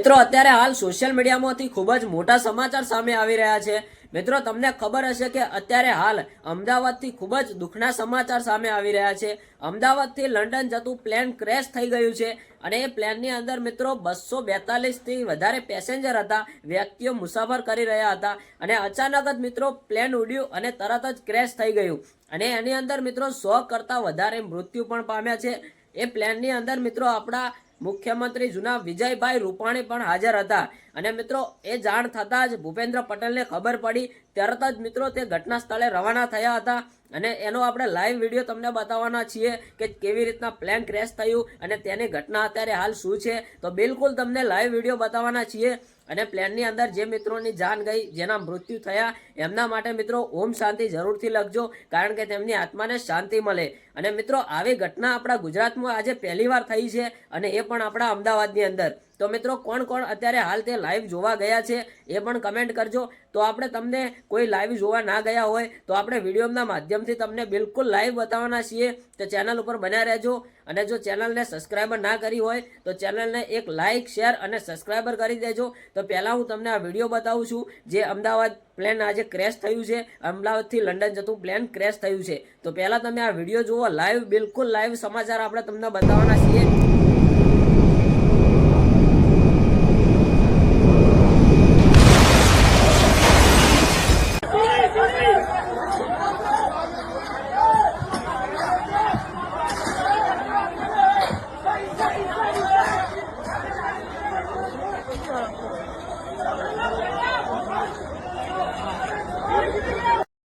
મિત્રો, અત્યારે હાલ સોશિયલ મીડિયામાંથી ખૂબ જ મોટા સમાચાર સામે આવી રહ્યા છે. મિત્રો, તમને ખબર હશે કે અત્યારે હાલ અમદાવાદથી ખૂબ જ દુઃખના સમાચાર સામે આવી રહ્યા છે. અમદાવાદથી લંડન જતું પ્લેન ક્રેશ થઈ ગયું છે અને એ પ્લેનની અંદર મિત્રો, બસો બેતાલીસથી વધારે પેસેન્જર હતા, વ્યક્તિઓ મુસાફર કરી રહ્યા હતા અને અચાનક જ મિત્રો પ્લેન ઉડ્યું અને તરત જ ક્રેશ થઈ ગયું. અને એની અંદર મિત્રો, સો કરતાં વધારે મૃત્યુ પણ પામ્યા છે. એ પ્લેનની અંદર મિત્રો, આપણા મુખ્યમંત્રી જૂના વિજયભાઈ રૂપાણી પણ હાજર હતા. અને મિત્રો, એ જાણ થતાં જ ભૂપેન્દ્ર પટેલને ખબર પડી તરત જ મિત્રો તે ઘટના સ્થળે રવાના થયા હતા અને એનો આપણે લાઈવ વીડિયો તમને બતાવવાના છીએ કે કેવી રીતના પ્લેન ક્રેશ થયું અને તેની ઘટના અત્યારે હાલ શું છે. તો બિલકુલ તમને લાઈવ વીડિયો બતાવવાના છીએ અને પ્લેનની અંદર જે મિત્રોની જાન ગઈ, જેના મૃત્યુ થયા, એમના માટે મિત્રો ઓમ શાંતિ જરૂરથી લખજો, કારણ કે તેમની આત્માને શાંતિ મળે. અને મિત્રો, આવી ઘટના આપણા ગુજરાતમાં આજે પહેલીવાર થઈ છે અને એ પણ આપણા અમદાવાદની અંદર. તો મિત્રો કોણ કોણ અત્યારે હાલ તે લાઈવ જોવા ગયા છે એ પણ કમેન્ટ કરજો. તો આપણે તમને કોઈ લાઈવ જોવા ના ગયા હોય તો આપણે વિડીયોના માધ્યમથી તમને બિલકુલ લાઈવ બતાવવાના છીએ. તો ચેનલ ઉપર બન્યા રહેજો. અને જો ચેનલને સબસ્ક્રાઈબર ના કરી હોય તો ચેનલને એક લાઈક શેર અને સબસ્ક્રાઈબર કરી દેજો. તો પહેલાં હું તમને આ વીડિયો બતાવું છું જે અમદાવાદ પ્લેન આજે ક્રેશ થયું છે. અમદાવાદથી લંડન જતું પ્લેન ક્રેશ થયું છે. તો પહેલાં તમે આ વીડિયો જુઓ લાઈવ બિલકુલ લાઈવ સમાચાર આપણે તમને બતાવવાના છીએ.